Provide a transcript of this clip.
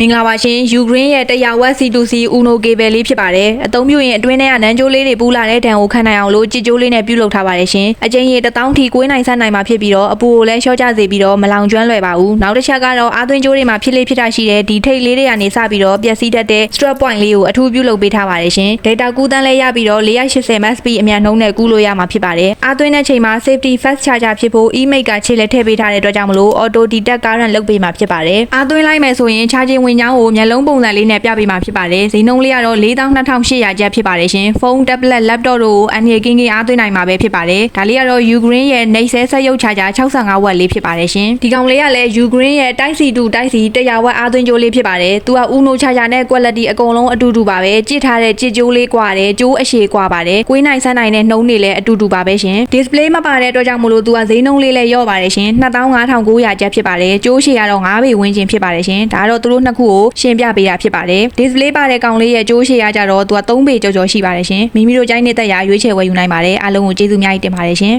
မင်္ဂလာပါရှင်ယူကရိန်းရဲ့တရားဝက် C2C Uno cable လေးဖြစ်ပါတယ်အသုံးပြုရင်အတွင်းထဲကနန်းကြိုးလေးတွေပူလာတဲ့ဒဏ်ကိုခံနိုင်အောင်လို့ကြစ်ကြိုးလေးနဲ့ပြုလုပ်ထားပါတယ်ရှင်အကျဉ်းရေ1000ထီကိုးနိုင်ဆက်နိုင်မှာဖြစ်ပြီးတော့အပူကိုလည်းရှော့ချစေပြီးတော့မလောင်ကျွမ်းလွယ်ပါဘူးနောက်တစ်ချက်ကတော့အာသွင်းကြိုးတွေမှာဖြစ်လေဖြစ်တာရှိတဲ့ဒီထိတ်လေးတွေကနေစပြီးတော့ပျက်စီးတတ်တဲ့ strap point လေးကိုအထူးပြုလုပ်ပေးထားပါတယ်ရှင် data ကူးတန်းလဲရပြီးတော့ 480 ms speed အမြန်နှုန်းနဲ့ကူးလို့ရမှာဖြစ်ပါတယ်အာသွင်းတဲ့ချိန်မှာ safety fast charger ဖြစ်ဖို့ e-make ကခြေလက်ထည့်ပေးထားတဲ့အတွက်ကြောင့်မလို့ auto detect current လုပ်ပေးမှာဖြစ်ပါတယ်အာသွင်းလိုက်မယ်ဆိုရင် charging ဝင်ကြောင်းကိုမျက်လုံးပုံစံလေးနဲ့ပြပေးမှာဖြစ်ပါတယ်။ဈေးနှုန်းလေးကတော့42,800ကျပ်ဖြစ်ပါတယ်ရှင်။ဖုန်း၊ tablet ၊ laptop တို့ကိုအန်ရကင်းကင်းအားသွင်းနိုင်မှာပဲဖြစ်ပါတယ်။ဒါလေးကတော့ Ukraine ရဲ့နိုင်ဆဲဆက်ရုပ်ချာချာ65ဝက်လေးဖြစ်ပါတယ်ရှင်။ဒီကောင်လေးကလည်း Ukraine ရဲ့ Type C to Type C 100ဝက်အားသွင်းကြိုးလေးဖြစ်ပါတယ်။သူက Uno ချာချာနဲ့ quality အကုန်လုံးအတူတူပါပဲ။ကြည့်ထားတဲ့ကြည့်ကြိုးလေးကွာတယ်၊ကြိုးအရှည်ကွာပါတယ်။ကိုင်းနိုင်ဆန်းနိုင်နဲ့နှုံးနေလည်းအတူတူပါပဲရှင်။ display မပါတဲ့အတွက်ကြောင့်မလို့သူကဈေးနှုန်းလေးလည်းရော့ပါတယ်ရှင်။25,900ကျပ်ဖြစ်ပါတယ်။ကြိုးရှည်ကတော့9ပေဝန်းကျင်ဖြစ်ပါတယ်ရှင်။ဒါကတော့သူတို့နှစ်ခုကိုရှင်းပြပေးတာဖြစ်ပါတယ် display ပါတဲ့ကောင်လေးရဲ့ကြိုးရှည်ကကြတော့သူက3ပေကျော်ကျော်ရှိပါတယ်ရှင်မိမိတို့ကြိုက်နေတဲ့ရာရွေးချယ်ဝယ်ယူနိုင်ပါတယ်အားလုံးကိုကျေးဇူးအများကြီးတင်ပါတယ်ရှင်